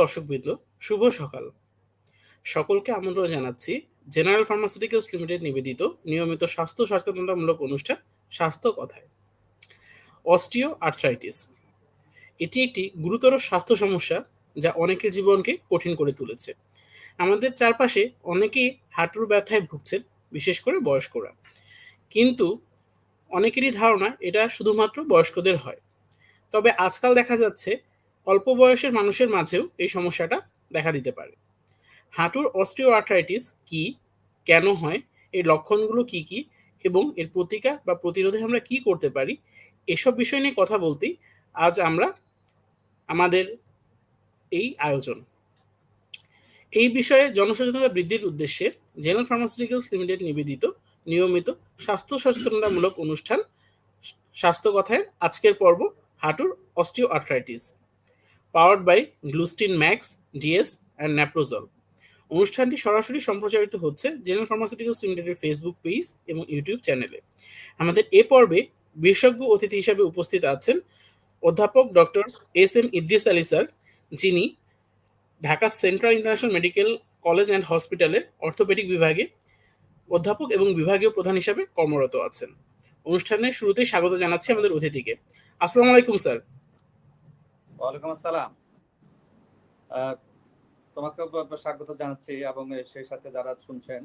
দর্শকবৃন্দ, শুভ সকাল। সকলকে আমন্ত্রণ জানাচ্ছি জেনারেল ফার্মাসিউটিক্যালস লিমিটেড নিবেদিত নিয়মিত স্বাস্থ্য সচেতনতামূলক অনুষ্ঠান স্বাস্থ্য কথায়। অস্টিও আর্থ্রাইটিস এটি একটি গুরুতর স্বাস্থ্য সমস্যা যা অনেকের জীবনকে কঠিন করে তুলেছে। আমাদের চারপাশে অনেকেই হাঁটুর ব্যথায় ভুগছেন, বিশেষ করে বয়স্করা। কিন্তু অনেকেরই ধারণা এটা শুধুমাত্র বয়স্কদের হয়। তবে আজকাল দেখা যাচ্ছে অল্প বয়সের মানুষের মাঝেও এই সমস্যাটা দেখা দিতে পারে। হাঁটুর অস্টিওআর্থ্রাইটিস কি, কেন হয়, এর লক্ষণগুলো কি, কি? এবং এর প্রতিকার বা প্রতিরোধে আমরা কি করতে পারি, এসব বিষয় নিয়ে কথা বলতে আজ আমরা আমাদের এই আয়োজন। এই বিষয়ে জনসচেতনতা বৃদ্ধির উদ্দেশ্যে জেনারেল ফার্মাসিউটিক্যালস লিমিটেড নিবেদিত নিয়মিত স্বাস্থ্য সচেতনতামূলক অনুষ্ঠান স্বাস্থ্য কথায় আজকের পর্ব হাঁটুর osteoarthritis. Powered by Glustin max DS and Naprozol অনুষ্ঠানটি সরাসরি সম্প্রচারিত হচ্ছে জেনারেল ফার্মাসিউটিক্যালস লিমিটেডের ফেসবুক পেজ এবং ইউটিউব চ্যানেলে আমাদের এ পর্বে বিশেষজ্ঞ অতিথি হিসাবে উপস্থিত আছেন অধ্যাপক doctor S M Idris Ali sir, যিনি Dhaka central international medical college and হসপিটালের অর্থোপেডিক বিভাগে অধ্যাপক এবং বিভাগীয় প্রধান হিসাবে কর্মরত আছেন। অনুষ্ঠানের শুরুতেই স্বাগত জানাচ্ছি আমাদের অতিথিকে। আসসালামু আলাইকুম, স্যার। ওয়ালাইকুম আসসালাম। তোমাকেও স্বাগত জানাচ্ছি এবং সেই সাথে যারা শুনছেন,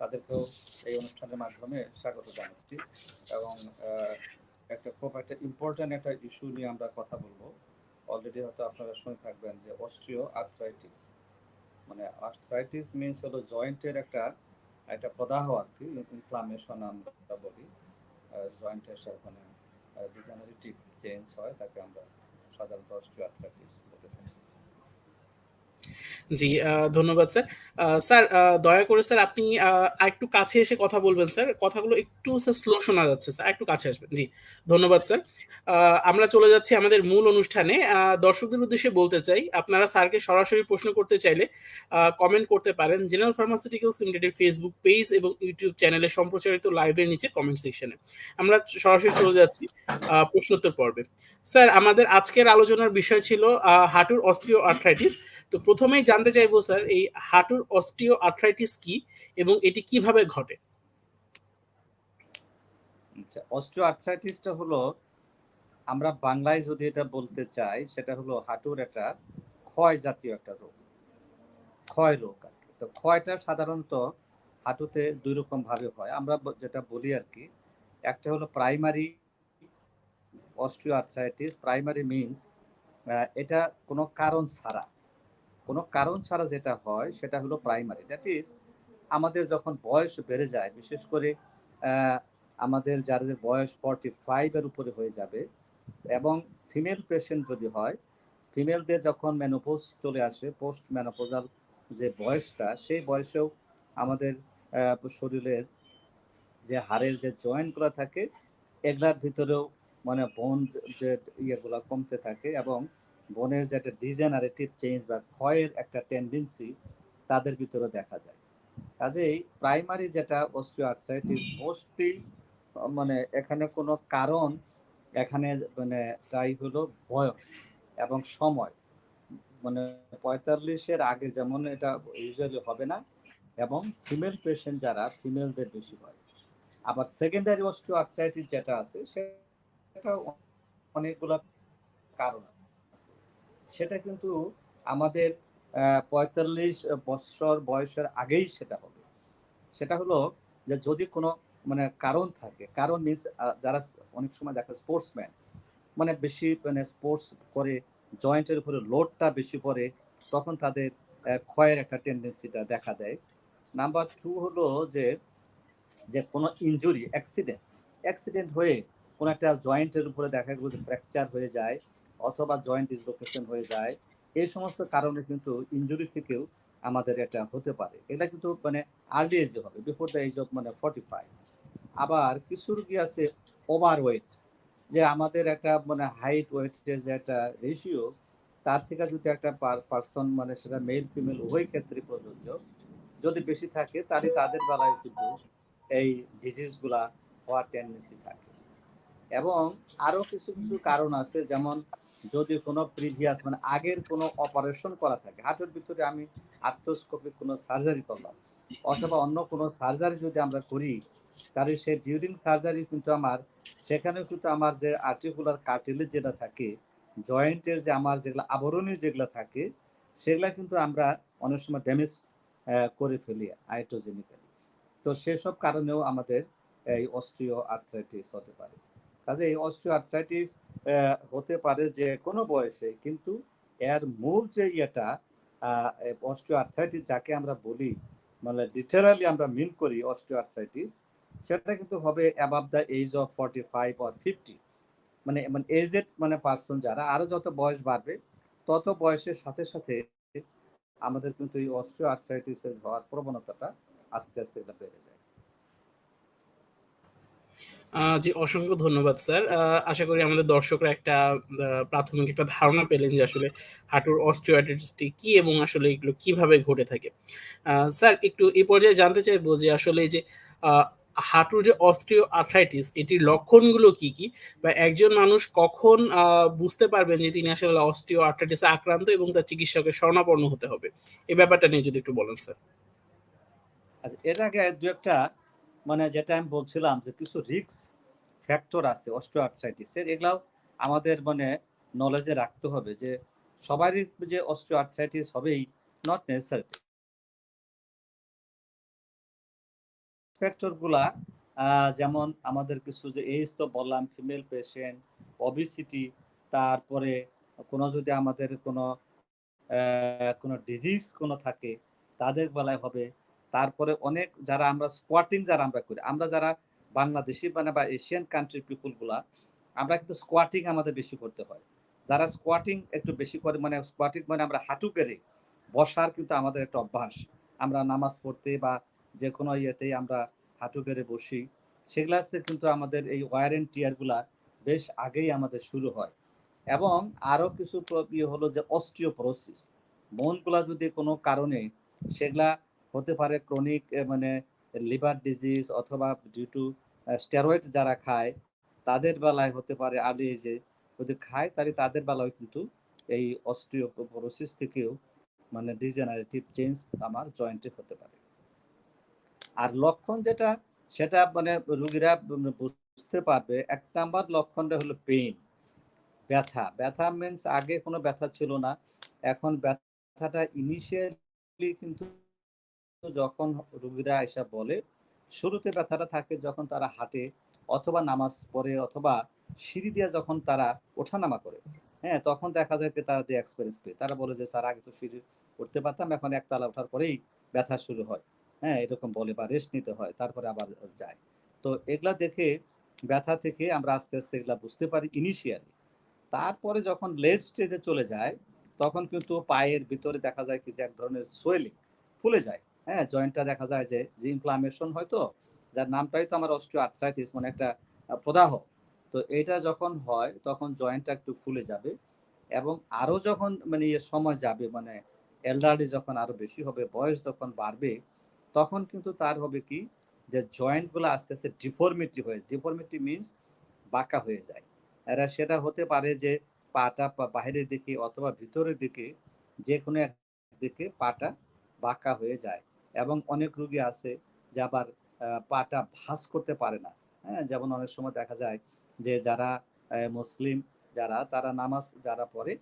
তাদেরকেও এই অনুষ্ঠানের মাধ্যমে স্বাগত জানাচ্ছি এবং একটা খুব একটা ইম্পর্টেন্ট একটা ইস্যু নিয়ে আমরা কথা বলব। অলরেডি হয়তো আপনারা শুনে থাকবেন যে অস্ট্রিও আর্থ্রাইটিস মানে আর্থ্রাইটিস মিনস হলো জয়েন্টের একটা একটা প্রদাহ আর কি ইনফ্লামেশন আমরা বলি। জয়েন্টের সেখানে ডিজেনারেটিভ চেঞ্জ হয়, তাকে আমরা সাধারণত অস্ট্রিও আর্থ্রাইটিস বলে থাকি জি ধন্যবাদ, স্যার। স্যার দয়া করে, স্যার, আপনি আরেকটু কাছে এসে কথা বলবেন, স্যার। কথাগুলো একটু, স্যার স্লো শোনা যাচ্ছে, স্যার। একটু কাছে আসবেন, জি। ধন্যবাদ, স্যার। আমরা চলে যাচ্ছি আমাদের মূল অনুষ্ঠানে। দর্শকদের উদ্দেশ্যে বলতে চাই, আপনারা স্যারকে সরাসরি প্রশ্ন করতে চাইলে কমেন্ট করতে পারেন জেনারেল ফার্মাসিউটিক্যালস লিমিটেডের ফেসবুক পেজ এবং ইউটিউব চ্যানেলে সম্প্রচারিত লাইভের নিচে কমেন্ট সেকশনে আমরা সরাসরি চলে যাচ্ছি প্রশ্নোত্তর পর্বে। স্যার, আমাদের আজকের আলোচনার বিষয় ছিল হাঁটুর অস্ট্রিও আর্থ্রাইটিস তো প্রথমেই জানতে চাইব, স্যার, এই হাঁটুর অস্টিও আর্থ্রাইটিস কি এবং এটি কীভাবে ঘটে? আচ্ছা অস্ট্রিও আর্থ্রাইটিসটা হলো, আমরা বাংলায় যদি এটা বলতে চাই, সেটা হলো হাঁটুর একটা ক্ষয় জাতীয় একটা রোগ। ক্ষয় রোগ আর কি। তো ক্ষয়টা সাধারণত হাঁটুতে দুই রকম ভাবে হয়। আমরা যেটা বলি আর কি, একটা হলো primary osteoarthritis primary means এটা কোনো কারণ ছাড়া কোনো কারণ ছাড়া যেটা হয়, সেটা হলো প্রাইমারি দ্যাট ইজ আমাদের যখন বয়স বেড়ে যায়, বিশেষ করে আমাদের যাদের বয়স ফর্টি ফাইভের উপরে হয়ে যাবে এবং ফিমেল পেশেন্ট যদি হয় ফিমেলদের যখন মেনোপোজ চলে আসে পোস্ট মেনোপোজাল যে বয়সটা, সেই বয়সেও আমাদের শরীরের যে হাড়ের যে জয়েন্টগুলো থাকে, এগুলার ভিতরেও মানে বোন যে ইয়েগুলো কমতে থাকে এবং বোনের যে একটা ডিজেনারেটিভ চেঞ্জ বা ক্ষয়ের একটা টেন্ডেন্সি তাদের ভিতরে দেখা যায়। কাজেই প্রাইমারি যেটা অস্ট্রিও আর্থ্রাইটিস মোস্টলি মানে এখানে কোনো কারণ, এখানে মানে তাই হলো বয়স এবং সময়। মানে পঁয়তাল্লিশের আগে যেমন এটা ইউজুয়ালি হবে না, এবং ফিমেল পেশেন্ট যারা ফিমেলদের বেশি হয়। আবার সেকেন্ডারি অস্ট্রিও আর্থ্রাইটিস যেটা আছে সেটা অনেকগুলো কারণ সেটা কিন্তু আমাদের পঁয়তাল্লিশ বছর বয়সের আগেই সেটা হবে। সেটা হলো যে যদি কোনো মানে কারণ থাকে, কারণ মিনস যারা অনেক সময় দেখা স্পোর্টসম্যান মানে বেশি মানে স্পোর্টস করে জয়েন্টের উপরে লোডটা বেশি পড়ে, তখন তাদের ক্ষয়ের একটা টেন্ডেন্সিটা দেখা দেয়। নাম্বার টু হলো যে যে কোনো ইনজুরি অ্যাক্সিডেন্ট অ্যাক্সিডেন্ট হয়ে কোনো একটা জয়েন্টের উপরে দেখা গেলো ফ্র্যাকচার হয়ে যায় অথবা জয়েন্ট ডিসলোকেশন হয়ে যায়, এই সমস্ত কারণে কিন্তু ইনজুরি থেকেও আমাদের এটা হতে পারে। এটা কিন্তু মানে আর্লি এজে হবে বিফোর দ্য এজ অফ মানে ফর্টি ফাইভ আবার কিছু রুগী আছে ওভার ওয়েট যে আমাদের একটা মানে হাইট ওয়েটের যে একটা রেশিও তার থেকে যদি একটা পার্সন মানে সেটা মেল ফিমেল উভয় ক্ষেত্রে প্রযোজ্য, যদি বেশি থাকে, তাহলে তাদের বেলায় কিন্তু এই ডিজিজগুলা হওয়ার টেন্ডেন্সি থাকে। এবং আরও কিছু কিছু কারণ আছে, যেমন যদি কোনো প্রিভিয়াস মানে আগের কোনো অপারেশন করা থাকে হার্টের ভিতরে আমি আর্থোস্কোপিক কোনো সার্জারি করলাম, অথবা অন্য কোনো সার্জারি যদি আমরা করি, তাহলে সে ডিউরিং সার্জারি কিন্তু আমার সেখানে কিন্তু আমার যে আর্টিকুলার কার্টিলেজ যেটা থাকে জয়েন্টের যে আমার যেগুলো আবরণীয় যেগুলো থাকে, সেগুলা কিন্তু আমরা অনেক সময় ড্যামেজ করে ফেলি আইটোজেনিক্যালি তো সেসব কারণেও আমাদের এই অস্ট্রিও আর্থ্রাইটিস হতে পারে। কাজে এই অস্ট্রিও আর্থ্রাইটিস হতে পারে যে কোনো বয়সে, কিন্তু এর মূল যে ইয়েটা অস্ট্রিও আর্থ্রাইটিস যাকে আমরা বলি মানে লিটারালি আমরা মিন করি অস্ট্রিও আর্থ্রাইটিস সেটা কিন্তু হবে above the age of forty five or fifty মানে মানে এজেড মানে পার্সন যারা আরও যত বয়স বাড়বে, তত বয়সের সাথে সাথে আমাদের কিন্তু এই অস্ট্রিও আর্থ্রাইটিস হওয়ার প্রবণতাটা আস্তে আস্তে এটা বেড়ে যায়। জি, অসংখ্য ধন্যবাদ, স্যার। আশা করি আমাদের দর্শকরা একটা প্রাথমিক একটা ধারণা পেলেন যে আসলে হাঁটুর অস্টিওআর্থ্রাইটিসটি কি এবং আসলে এগুলো কীভাবে ঘটে থাকে। স্যার, একটু এই পর্যায়ে জানতে চাইব যে আসলে যে হাঁটুর যে অস্ট্রিও আর্থ্রাইটিস এটির লক্ষণগুলো কি কি? বা একজন মানুষ কখন বুঝতে পারবেন যে তিনি আসলে অস্টিও আর্থ্রাইটিসে আক্রান্ত এবং তার চিকিৎসকের শরণাপন্ন হতে হবে? এই ব্যাপারটা নিয়ে যদি একটু বলেন, স্যার। আচ্ছা এর দু একটা মানে যেটা আমি বলছিলাম যে কিছু রিস্ক ফ্যাক্টর আছে অস্ট্রোআর্থ্রাইটিসের এগুলাও আমাদের মানে নলেজে রাখতে হবে যে সবারই যে অস্ট্রোআর্থ্রাইটিস হবেই নট নেসেসারি ফ্যাক্টরগুলা যেমন আমাদের কিছু যে এইজ তো বললাম ফিমেল পেশেন্ট অবিসিটি তারপরে কোনো যদি আমাদের কোনো কোনো ডিজিজ কোনো থাকে, তাদের বেলায় হবে তারপরে অনেক যারা আমরা স্কোয়াটিং যারা আমরা করি, আমরা যারা বাংলাদেশি মানে বা এশিয়ান কান্ট্রি পিপুলগুলা, আমরা কিন্তু স্কোয়াটিং আমাদের বেশি করতে হয়। যারা স্কোয়াটিং একটু বেশি করে মানে স্কোয়াটিং মানে আমরা হাঁটু কেড়ে বসার কিন্তু আমাদের একটা অভ্যাস। আমরা নামাজ পড়তে বা যে কোনো ইয়েতেই আমরা হাঁটু কেড়ে বসি, সেগুলাতে কিন্তু আমাদের এই ওয়ার এন্ড টিয়ার বেশ আগেই আমাদের শুরু হয়। এবং আরও কিছু ইয়ে হলো যে অস্টিওপোরোসিস মনগুলা যদি কোনো কারণে সেগুলা হতে পারে ক্রনিক মানে লিভার ডিজিজ অথবা ডিউ স্টেরয়েড যারা খায়, তাদের বেলায় হতে পারে আর্লি যদি খায়, তাহলে তাদের বেলায় কিন্তু এই অস্টিওপোরোসিস থেকেও মানে ডিজেনারেটিভ চেঞ্জ আমার জয়েন্টে হতে পারে। আর লক্ষণ যেটা, সেটা মানে রুগীরা বুঝতে পারবে, এক নাম্বার লক্ষণটা হলো পেইন ব্যথা। ব্যথা মিন্স আগে কোনো ব্যথা ছিল না, এখন ব্যথাটা ইনিশিয়ালি কিন্তু যখন রুগীরা এসে বলে, শুরুতে ব্যথাটা থাকে যখন তারা হাঁটে অথবা নামাজ পড়ে অথবা সিঁড়ি দিয়ে যখন তারা ওঠানামা করে হ্যাঁ তখন দেখা যায় যে তারা দিয়ে এক্সপিরিয়েন্স পেয়ে, তারা বলে যে, স্যার, আগে তো সিঁড়ি উঠতে পারতাম, এখন একতলা ওঠার পরেই ব্যথা শুরু হয়। হ্যাঁ এরকম বলে বা রেস্ট নিতে হয়, তারপরে আবার যায়। তো এগুলা দেখে ব্যথা থেকে আমরা আস্তে আস্তে এগুলা বুঝতে পারি ইনিশিয়ালি তারপরে যখন লেট স্টেজে চলে যায়, তখন কিন্তু পায়ের ভিতরে দেখা যায় কি যে এক ধরনের সোয়েলিং ফুলে যায়। হ্যাঁ জয়েন্টটা দেখা যায় যে যে ইনফ্লামেশন হয়তো, যার নামটাই তো আমার অস্ট্রিও আর্থ্রাইটিস মানে একটা প্রদাহ। তো এটা যখন হয়, তখন জয়েন্টটা একটু ফুলে যাবে এবং আরও যখন মানে ইয়ে সময় যাবে মানে এলডারলি যখন আরও বেশি হবে, বয়স যখন বাড়বে, তখন কিন্তু তার হবে কি, যে জয়েন্টগুলো আস্তে আস্তে ডিফর্মিটি হয়ে ডিফর্মিটি মিনস বাঁকা হয়ে যায়। এরা সেটা হতে পারে যে, পাটা বা বাইরের দিকে অথবা ভিতরের দিকে যে কোনো এক দিকে পাটা বাঁকা হয়ে যায়। এবং অনেক রোগী আছে যে আবার পাটা ভাঁজ করতে পারে না। হ্যাঁ যেমন অনেক সময় দেখা যায় যে যারা মুসলিম যারা, তারা নামাজ যারা পড়ে,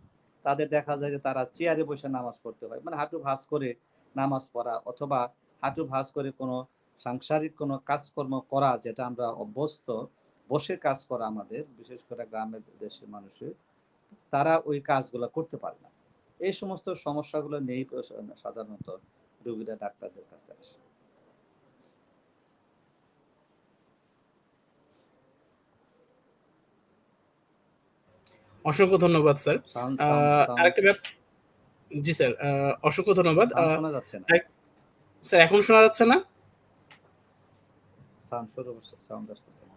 তাদের দেখা যায় যে তারা চেয়ারে বসে নামাজ পড়তে হয়। মানে হাঁটু ভাঁজ করে নামাজ পড়া অথবা হাঁটু ভাঁজ করে কোনো সাংসারিক কোনো কাজকর্ম করা যেটা আমরা অভ্যস্ত, বসে কাজ করা আমাদের, বিশেষ করে গ্রামের দেশের মানুষের, তারা ওই কাজগুলো করতে পারে না। এই সমস্ত সমস্যাগুলো নেই সাধারণত। রোগীরা ডাক্তারদের কাছে আসে। অসংখ্য ধন্যবাদ স্যার। আরেকটা ব্যাপার জি স্যার অসংখ্য ধন্যবাদ। স্যার এখন শোনা যাচ্ছে না? সাউন্ড আসতেছে না।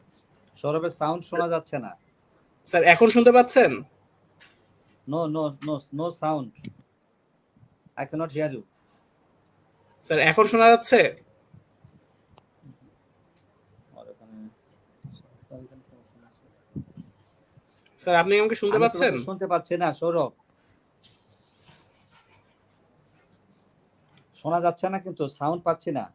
সৌরভের সাউন্ড শোনা যাচ্ছে না। স্যার এখন শুনতে পাচ্ছেন? No no no no sound I can't hear you sir এখন শোনা যাচ্ছে? স্যার আপনি আমাকে শুনতে পাচ্ছেন? শুনতে পাচ্ছি না সৌরভ। শোনা যাচ্ছে না কিন্তু সাউন্ড পাচ্ছি না।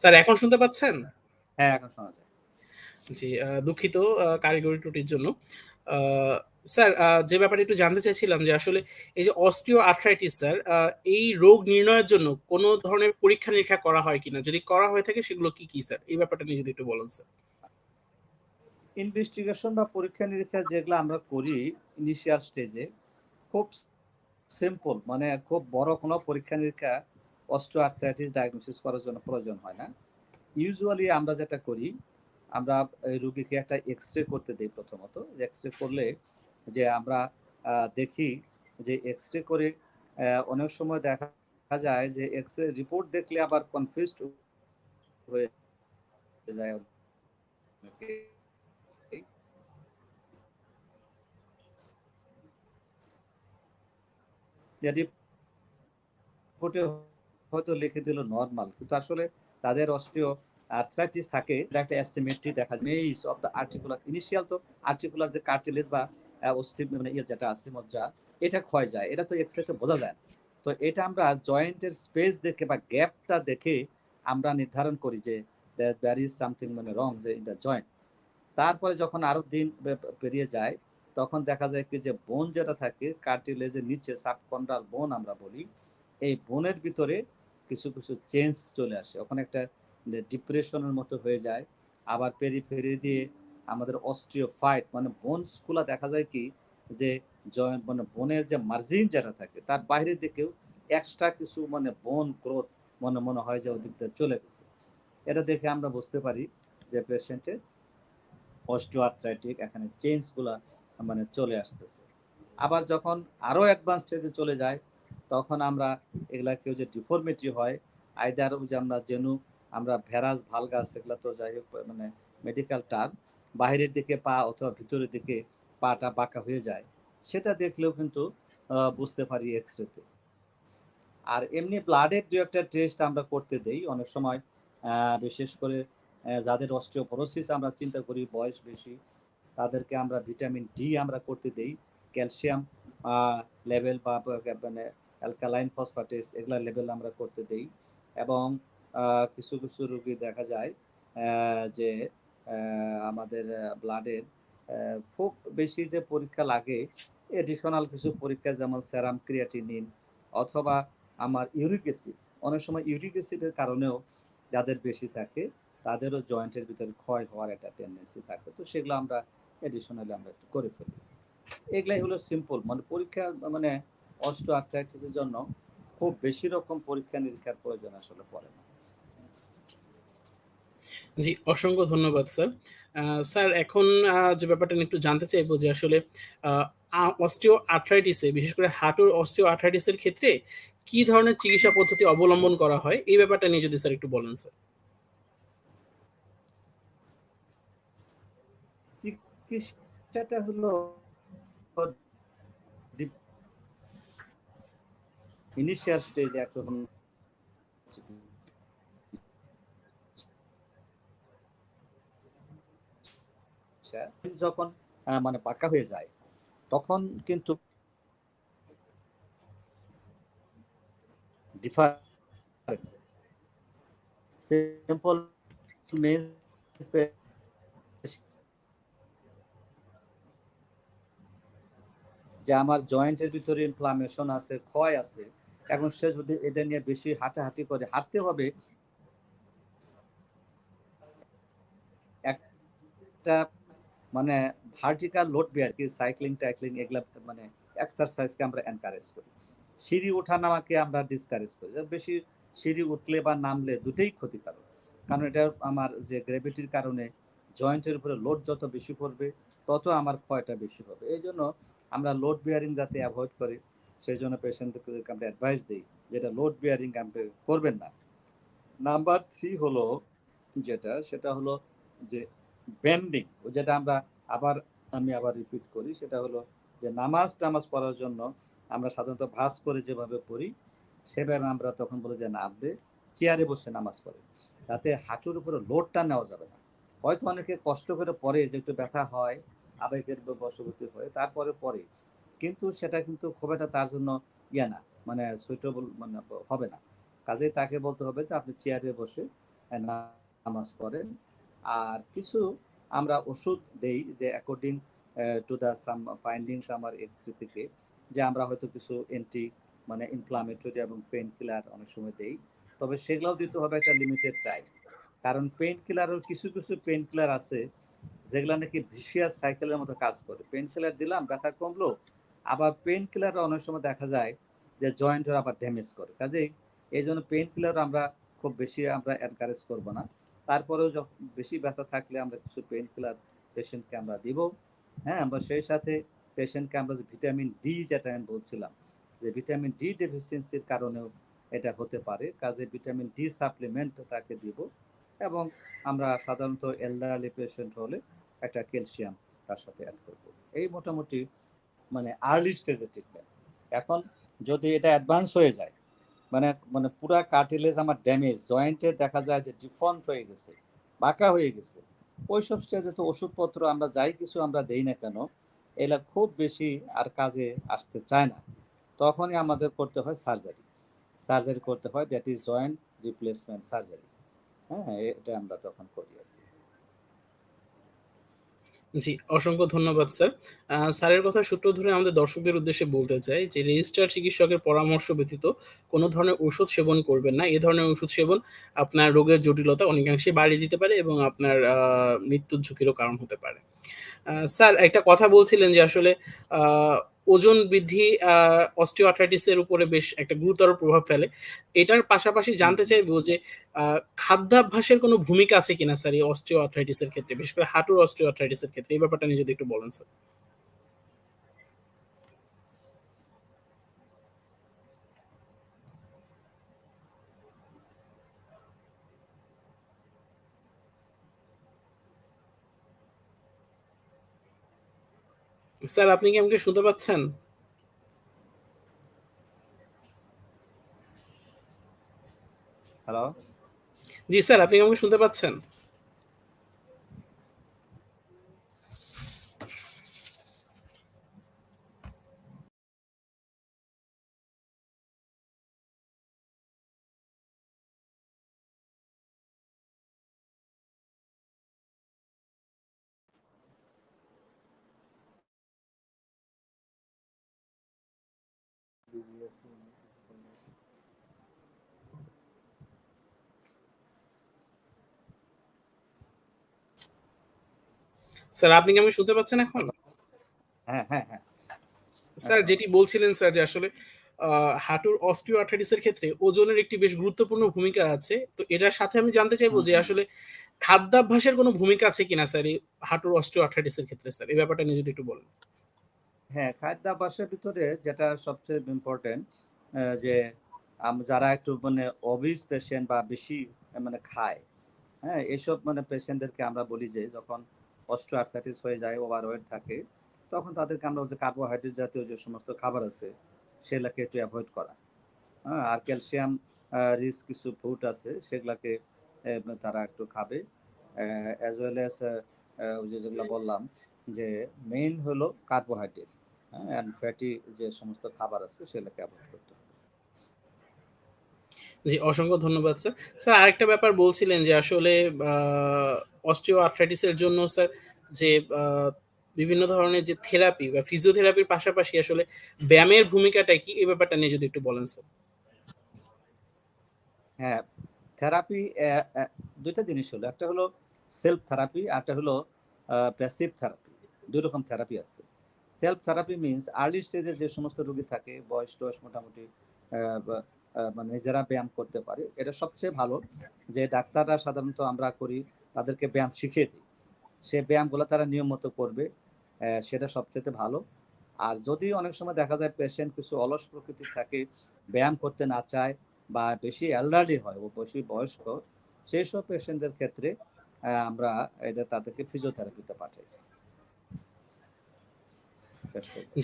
স্যার এখন শুনতে পাচ্ছেন? হ্যাঁ এখন শোনা যায়। জি দুঃখিত কারিগরি ত্রুটির জন্য। স্যার যে ব্যাপারে একটু জানতে চাইছিলাম যে আসলে এই যে অস্টিও আর্থ্রাইটিস স্যার এই রোগ নির্ণয়ের জন্য কোনো ধরনের পরীক্ষা নিরীক্ষা করা হয় কিনা? যদি করা হয়ে থাকে সেগুলো কি কি স্যার? এই ব্যাপারটা নিয়ে যদি একটু বলেন স্যার। ইনভেস্টিগেশন বা পরীক্ষা নিরীক্ষা যেগুলো আমরা করি ইনিশিয়াল স্টেজে খুব সিম্পল মানে খুব বড় কোনো পরীক্ষা নিরীক্ষা অস্ট্রো আর্থ্রাইটিস ডায়াগনোসিস করার জন্য প্রয়োজন হয় না। ইউজুয়ালি আমরা যেটা করি, আমরা রুগীকে একটা এক্স রে করতে দিই প্রথমত। এক্স রে করলে যে আমরা দেখি যে এক্স রে করে অনেক সময় দেখা যায় যে এক্স রে রিপোর্ট দেখলে আবার কনফিউজড হয়ে যায় রিপোর্টে হয়তো লিখে দিল নর্মাল কিন্তু আসলে তাদের অস্ট্রিও আর্থ্রাইটিস থাকে একটা এস্টিমেটটি দেখা যায়। Mace of the articular initial তো আর্টিকুলার যে কার্টিলেজ বা অস্থি মানে ইয়ে যেটা আছে, মজ্জা, এটা ক্ষয় যায়, এটা তো এক্সরেতে বোঝা যায় তো এটা আমরা জয়েন্টের স্পেস দেখে বা গ্যাপটা দেখে আমরা নির্ধারণ করি যে দ্যার ইজ সামথিং মানে রং যে ইন দ্য জয়েন্ট তারপরে যখন আরও দিন পেরিয়ে যায়, তখন দেখা যায় কি যে বোন যেটা থাকে কার্টিলেজের নিচে সাবকন্ডাল বোন আমরা বলি, এই বোনের ভিতরে কিছু কিছু চেঞ্জ চলে আসে। ওখানে একটা ডিপ্রেশনের মতো হয়ে যায়। আবার পেরি ফেরি দিয়ে আমাদের অস্ট্রিও ফাইট মানে বোনসগুলা দেখা যায় কি যে মানে বোনের যে মার্জিন যেটা থাকে, তার বাইরের দিকেও এক্সট্রা কিছু মানে বোন গ্রোথ মনে মনে হয় যে ওদিক দিয়ে চলে গেছে। এটা দেখে আমরা বুঝতে পারি যে পেশেন্টের অস্ট্রোআর্থ্রাইটিক এখানে চেঞ্জগুলা মানে চলে আসতেছে। আবার যখন আরও অ্যাডভান্স স্টেজে চলে যায় তখন আমরা এগুলা কেউ যে ডিফর্মিটি হয় আইদার যে আমরা জেনু আমরা ভেরাস, ভালগাস সেগুলা তো যাই হোক মানে মেডিকেল টার্ম বাইরের দিকে পা অথবা ভিতরের দিকে পাটা বাঁকা হয়ে যায়, সেটা দেখলেও কিন্তু বুঝতে পারি এক্স রেতে আর এমনি ব্লাডের দু একটা টেস্ট আমরা করতে দেই, অনেক সময় বিশেষ করে যাদের অস্ট্রিওপোরোসিস আমরা চিন্তা করি, বয়স বেশি, তাদেরকে আমরা ভিটামিন ডি আমরা করতে দেই ক্যালসিয়াম লেভেল বা- মানে অ্যালকালাইন ফসফেটেস, এগুলা লেভেল আমরা করতে দেই। এবং কিছু কিছু রোগী দেখা যায় যে আমাদের ব্লাডের খুব বেশি যে পরীক্ষা লাগে এডিশনাল কিছু পরীক্ষা যেমন সেরাম ক্রিয়াটিনিন অথবা আমার ইউরিক অ্যাসিড অনেক সময় ইউরিক অ্যাসিডের কারণেও যাদের বেশি থাকে, তাদেরও জয়েন্টের ভিতরে ক্ষয় হওয়ার একটা টেন্ডেন্সি থাকে। তো সেগুলো আমরা এডিশনালি আমরা একটু করে ফেলি। এগুলাই হলো সিম্পল মানে পরীক্ষা মানে অস্ট্রো আর্থ্রাইটিসের জন্য খুব বেশি রকম পরীক্ষা নিরীক্ষার প্রয়োজন আসলে পড়ে না। জি অসংখ্য ধন্যবাদ স্যার। স্যার এখন যে ব্যাপারটা একটু জানতে চাইব যে আসলে অস্টিও আর্থ্রাইটিসে বিশেষ করে হাঁটুর অস্টিও আর্থ্রাইটিসের ক্ষেত্রে কি ধরনের চিকিৎসা পদ্ধতি অবলম্বন করা হয়? এই ব্যাপারটা নিয়ে যদি স্যার একটু বলেন স্যার। চিকিৎসাটা হলো ইনিশিয়াল স্টেজে একরকম যখন মানে পাকা হয়ে যায়, তখন কিন্তু যে আমার জয়েন্টের ভিতরে ইনফ্লামেশন আছে, ক্ষয় আছে এখন সে যদি এটা নিয়ে বেশি হাঁটাহাঁটি করে হাঁটতে হবে। একটা মানে ভার্টিক্যাল লোড বেয়ার কি সাইক্লিং টাইক্লিং এগুলা মানে এক্সারসাইজকে আমরা এনকারেজ করি। সিঁড়ি ওঠা নামাকে আমরা ডিসকারেজ করি। বেশি সিঁড়ি উঠলে বা নামলে দুটোই ক্ষতিকারক। কারণ এটা আমার যে গ্র্যাভিটির কারণে জয়েন্টের উপরে লোড যত বেশি পড়বে, তত আমার ক্ষয়টা বেশি হবে। এই জন্য আমরা লোড বিয়ারিং যাতে অ্যাভয়েড করি। সেই জন্য পেশেন্টদেরকে আমরা অ্যাডভাইস দিই, যেটা লোড বিয়ারিং আপনি করবেন না। নাম্বার থ্রি হলো যেটা, সেটা হলো যে বেন্ডিং যেটা আমরা আবার, আমি আবার রিপিট করি, সেটা হলো যে নামাজ টামাজ পড়ার জন্য আমরা সাধারণত ভাস করে যেভাবে পড়ি, সেভাবে আমরা তখন বলি যে নামবে চেয়ারে বসে নামাজ পড়ে তাতে হাঁটুর উপরে লোডটা নেওয়া যাবে না। হয়তো অনেকে কষ্ট করে পড়ে, যে একটু ব্যথা হয়, আবেগের বশবর্তী হয়ে, তারপরে পরে কিন্তু সেটা কিন্তু খুব একটা তার জন্য ইয়ে না মানে সুইটেবল মানে হবে না। কাজেই তাকে বলতে হবে যে আপনি চেয়ারে বসে নামাজ পড়েন। আর কিছু আমরা ওষুধ দেই যে according to the some findings আমার এক্সরে থেকে, যে আমরা হয়তো কিছু এন্টি মানে ইনফ্লামেটরি এবং পেন কিলার অনেক সময় দেই। তবে সেগুলোও দিতে হবে একটা লিমিটেড টাইম কারণ পেন কিলারও কিছু কিছু পেন কিলার আছে, যেগুলো নাকি ভিসিয়াস সাইকেলের মতো কাজ করে। পেন কিলার দিলাম, ব্যথা কমলো আবার পেন কিলার অনেক সময় দেখা যায় যে জয়েন্টের আবার ড্যামেজ করে। কাজেই এই জন্য পেন কিলার আমরা খুব বেশি আমরা এনকারেজ করব না। তারপরেও যখন বেশি ব্যথা থাকলে আমরা কিছু পেন কিলার পেশেন্টকে আমরা দিব। হ্যাঁ আমরা সেই সাথে পেশেন্টকে আমরা যে ভিটামিন ডি যেটা আমি বলছিলাম, যে ভিটামিন ডি ডেফিসিয়েন্সির কারণেও এটা হতে পারে। কাজে ভিটামিন ডি সাপ্লিমেন্ট তাকে দিব এবং আমরা সাধারণত এলডারলি পেশেন্ট হলে একটা ক্যালসিয়াম তার সাথে অ্যাড করব। এই মোটামুটি মানে আর্লি স্টেজের ট্রিটমেন্ট এখন যদি এটা অ্যাডভান্স হয়ে যায় মানে মানে পুরা কার্টিলেজ আমার ড্যামেজ জয়েন্টে দেখা যায় যে ডিফর্ম হয়ে গেছে, বাঁকা হয়ে গেছে, ওইসব স্টেজে তো ওষুধপত্র আমরা যাই কিছু আমরা দেই না কেন এগুলা খুব বেশি আর কাজে আসতে চায় না। তখনই আমাদের করতে হয় সার্জারি সার্জারি করতে হয় that is joint replacement surgery হ্যাঁ এটা আমরা তখন করি আর কি। জি, অসংখ্য ধন্যবাদ, স্যার। স্যারের কথা সূত্র ধরে আমাদের দর্শকদের উদ্দেশ্যে বলতে চাই যে রেজিস্টার চিকিৎসকের পরামর্শ ব্যতীত কোনো ধরনের ওষুধ সেবন করবেন না। এ ধরনের ওষুধ সেবন আপনার রোগের জটিলতা অনেকাংশে বাড়িয়ে দিতে পারে এবং আপনার মৃত্যুর ঝুঁকিরও কারণ হতে পারে। স্যার, একটা কথা বলছিলেন যে, আসলে ওজন বৃদ্ধি অস্টিওআর্থ্রাইটিসের উপরে বেশ একটা গুরুতর প্রভাব ফেলে। এটার পাশাপাশি জানতে চাইব যে খাদ্যাভ্যাসের কোনো ভূমিকা আছে কিনা, স্যার, এই অস্টিও আর্থ্রাইটিসের ক্ষেত্রে? বিশেষ করে হাঁটুর অস্টিও আর্থ্রাইটিসের ক্ষেত্রে, এই ব্যাপারটা নিয়ে যদি একটু বলেন, স্যার। স্যার, আপনি কি আমাকে শুনতে পাচ্ছেন? হ্যালো জি স্যার আপনি আমাকে শুনতে পাচ্ছেন? স্যার আপনি কি আমাকে শুনতে পাচ্ছেন এখন? হ্যাঁ হ্যাঁ হ্যাঁ। স্যার যেটি বলছিলেন স্যার যে আসলে হাঁটুর অস্টিও আর্থ্রাইটিসের ক্ষেত্রে ওজনের একটি বেশ গুরুত্বপূর্ণ ভূমিকা আছে। তো এটার সাথে আমি জানতে চাইব যে আসলে খাদ্যাভ্যাসের কোনো ভূমিকা আছে কিনা স্যার এই হাঁটুর অস্টিও আর্থ্রাইটিসের ক্ষেত্রে স্যার? এই ব্যাপারটা নিয়ে যদি একটু বলেন। হ্যাঁ খাদ্যাভ্যাসের ভিতরে যেটা সবচেয়ে ইম্পর্টেন্ট যে আম- যারা একটু মানে অবিস পেশেন্ট বা বেশি মানে খায় হ্যাঁ এইসব মানে পেশেন্টদেরকে আমরা বলি যে যখন অস্ট্রো আর্থাইটিস হয়ে যায় ওভারওয়েট থাকে, তখন তাদেরকে আমরা যে কার্বোহাইড্রেট জাতীয় যে সমস্ত খাবার আছে, সেগুলাকে একটু অ্যাভয়েড করা। হ্যাঁ আর ক্যালসিয়াম রিচ কিছু ফুড আছে, সেগুলাকে তারা একটু খাবে। অ্যাজ ওয়েল অ্যাজ যে যেগুলো বললাম, যে মেইন হলো কার্বোহাইড্রেট হ্যাঁ অ্যান্ড ফ্যাটি যে সমস্ত খাবার আছে, সেগুলোকে অ্যাভয়েড করতে জি, অসংখ্য ধন্যবাদ, স্যার। স্যার, আরেকটা ব্যাপার বলছিলেন যে আসলে অস্টিও আর্থ্রাইটিসের জন্য, স্যার, যে বিভিন্ন ধরনের যে থেরাপি বা ফিজিওথেরাপির পাশাপাশি আসলে ব্যায়ামের ভূমিকাটা কি, এই ব্যাপারটা নিয়ে যদি একটু বলেন, স্যার। হ্যাঁ থেরাপি দুইটা জিনিস হলো। একটা হলো সেলফ থেরাপি, আর একটা হলো প্যাসিভ থেরাপি। দুই রকম থেরাপি আছে। সেলফ থেরাপি মিনস আর্লি স্টেজে যে সমস্ত রোগী থাকে বয়স টয়স মোটামুটি মানে নিজেরা ব্যায়াম করতে পারে, এটা সবচেয়ে ভালো যে ডাক্তাররা সাধারণত আমরা করি, তাদেরকে ব্যায়াম শিখিয়ে দিই সে ব্যায়ামগুলো তারা নিয়মিত করবে সেটা সবচেয়ে ভালো আর যদি অনেক সময় দেখা যায় পেশেন্ট কিছু অলস প্রকৃতির থাকে, ব্যায়াম করতে না চায় বা বেশি এলডারলি হয় ও বেশি বয়স্ক, সেই সব পেশেন্টদের ক্ষেত্রে আমরা এদের তাদেরকে ফিজিওথেরাপিতে পাঠাই।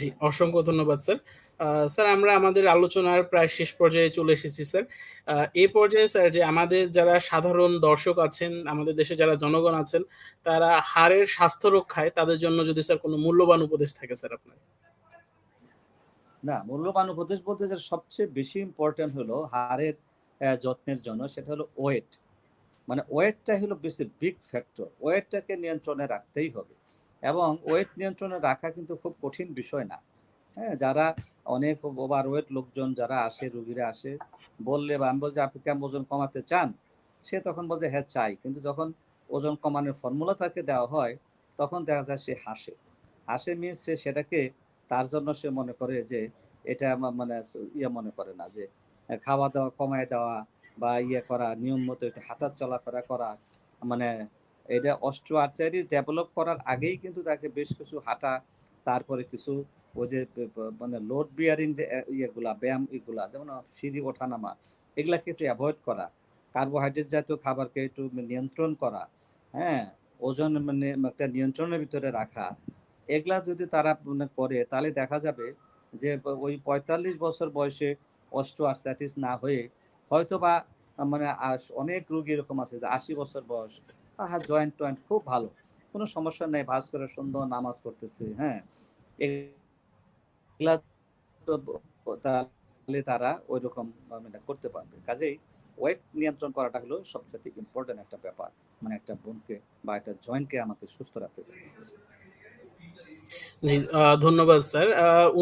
জি, অসংখ্য ধন্যবাদ স্যার। স্যার আমরা আমাদের আলোচনার প্রায় শেষ পর্যায়ে চলে এসেছি স্যার। এই পর্যায়ে স্যার যে আমাদের যারা সাধারণ দর্শক আছেন, আমাদের দেশে যারা জনগণ আছেন, তারা হাড়ের স্বাস্থ্য রক্ষায় তাদের জন্য যদি স্যার কোনো মূল্যবান উপদেশ থাকে স্যার আপনার? না মূল্যবান উপদেশ বলতে যে সবচেয়ে বেশি ইম্পর্টেন্ট হলো হাড়ের যত্নের জন্য সেটা হলো ওয়েট মানে ওয়েটটা হলো বেশি বিগ ফ্যাক্টর ওয়েটটাকে নিয়ন্ত্রণে রাখতেই হবে এবং ওয়েট নিয়ন্ত্রণে রাখা কিন্তু খুব কঠিন বিষয় না। হ্যাঁ যারা অনেক ওভার ওয়েট লোকজন যারা আসে, রুগীরা আসে, বললে বা আমি বলছি, আপনি কেমন ওজন কমাতে চান? সে তখন বলছে হ্যাঁ চাই। কিন্তু যখন ওজন কমানোর ফর্মুলা তাকে দেওয়া হয়, তখন দেখা যায় সে হাসে। হাসে মিনস সে সেটাকে তার জন্য সে মনে করে যে, এটা মানে ইয়ে মনে করে না যে, খাওয়া দাওয়া, কমায় দেওয়া বা ইয়ে করা, নিয়ম মতো একটু হাঁটার চলাফেরা করা মানে এটা অস্ট্রো আর্চারিস ডেভেলপ করার আগেই কিন্তু তাকে বেশ কিছু হাঁটা, তারপরে কিছু ওই যে মানে লোড বিয়ারিং যে ইয়েগুলা, ব্যায়াম এগুলা, যেমন সিঁড়ি ওঠানামা, এগুলাকে একটু অ্যাভয়েড করা। কার্বোহাইড্রেট জাতীয় খাবারকে একটু নিয়ন্ত্রণ করা হ্যাঁ? ওজন মানে একটা নিয়ন্ত্রণের ভিতরে রাখা। এগুলা যদি তারা মানে করে, তাহলে দেখা যাবে যে ওই পঁয়তাল্লিশ বছর বয়সে অস্ট্রো আর্থাইটিস না হয়ে হয়তো বা মানে অনেক রোগী এরকম আছে যে, আশি বছর বয়স হ্যাঁ জয়েন্ট টয়েন্ট খুব ভালো। কোনো সমস্যা নেই, ভাজ করে সুন্দর নামাজ করতেছে হ্যাঁ। তাহলে তারা ওই রকম মানে করতে পারবে। কাজেই ওয়েট নিয়ন্ত্রণ করাটা হলো সবচেয়ে ইম্পর্টেন্ট একটা ব্যাপার। মানে একটা বোনকে বা একটা জয়েন্টকে আমাকে সুস্থ রাখতে ধন্যবাদ, স্যার।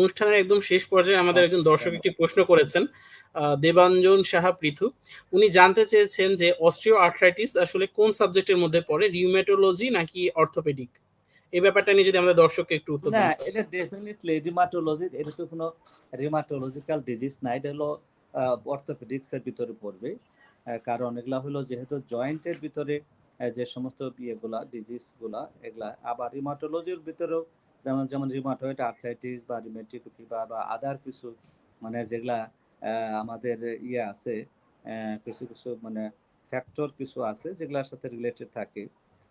অনুষ্ঠানের একদম শেষ পর্যায়ে আমাদের একজন দর্শক একটি প্রশ্ন করেছেন। দেবাঞ্জন সাহা পৃথু। উনি জানতে চেয়েছেন যে অস্টিও আর্থ্রাইটিস আসলে কোন সাবজেক্টের মধ্যে পড়ে? রিউমেটোলজি নাকি অর্থোপেডিক? এই ব্যাপারটা নিয়ে যদি আমাদের দর্শককে একটু উত্তর দেন এটা ডেফিনেটলি রিমাটোলজি এটা তো কোনো রিমাটোলজিক্যাল ডিজিজ না এটা হলো অর্থোপেডিক্স এর ভিতরে পড়বে কারণ এগুলা হলো যেহেতু জয়েন্টের ভিতরে যে সমস্ত ইয়েগুলা ডিজিজগুলা এগুলা আবার রিমাটোলজির ভিতরেও যেমন যেমন রিমাটয়েড আর্থাইটিস বা রিমেটিক ফিভার বা আদার কিছু মানে যেগুলা আমাদের ইয়ে আছে কিছু কিছু মানে ফ্যাক্টর কিছু আছে যেগুলোর সাথে রিলেটেড থাকে।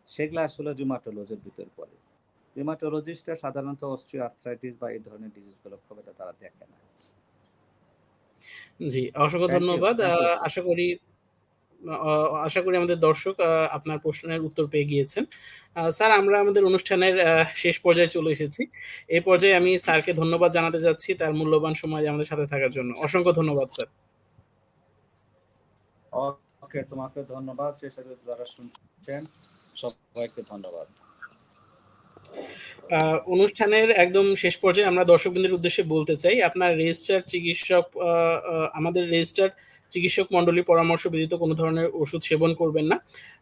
সেগুলো আসলে রিমাটোলজির ভিতর পড়ে। রিমাটোলজিস্টরা সাধারণত অস্ট্রিও আর্থ্রাইটিস বা এই ধরনের ডিজিজগুলো খুব একটা তারা দেখে না। জি, অসংখ্য ধন্যবাদ। আশা করি আশা করি আমাদের দর্শক আপনার প্রশ্নের উত্তর পেয়ে গিয়েছেন। স্যার আমরা আমাদের অনুষ্ঠানের শেষ পর্যায়ে চলে এসেছি। এই পর্যায়ে আমি স্যারকে ধন্যবাদ জানাতে চাচ্ছি তার মূল্যবান সময় আমাদের সাথে থাকার জন্য। অসংখ্য ধন্যবাদ স্যার। ওকে তোমাকে ধন্যবাদ শেষে যারা শুনছেন সবাইকে ধন্যবাদ অনুষ্ঠানের একদম শেষ পর্যায়ে আমরা দর্শকবৃন্দের উদ্দেশ্যে বলতে চাই, আপনার রেজিস্টার চিকিৎসক আমাদের রেজিস্টার্ড চিকিৎসক মণ্ডলীর পরামর্শ ব্যতীত কোনো ধরনের ওষুধ সেবন করবেন না।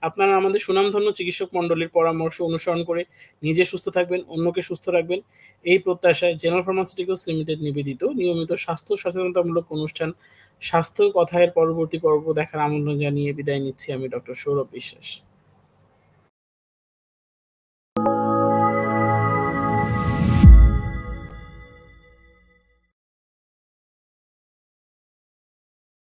আপনারা আমাদের সুনামধন্য চিকিৎসক মণ্ডলীর পরামর্শ অনুসরণ করে নিজে সুস্থ থাকবেন, অন্যকে সুস্থ রাখবেন। এই প্রত্যাশায় জেনারেল ফার্মাসিউটিক্যালস লিমিটেড নিবেদিত নিয়মিত স্বাস্থ্য সচেতনতামূলক অনুষ্ঠান স্বাস্থ্য কথায়ের পরবর্তী পর্ব দেখার আমন্ত্রণ জানিয়ে বিদায় নিচ্ছি আমি ডক্টর সৌরভ বিশ্বাস।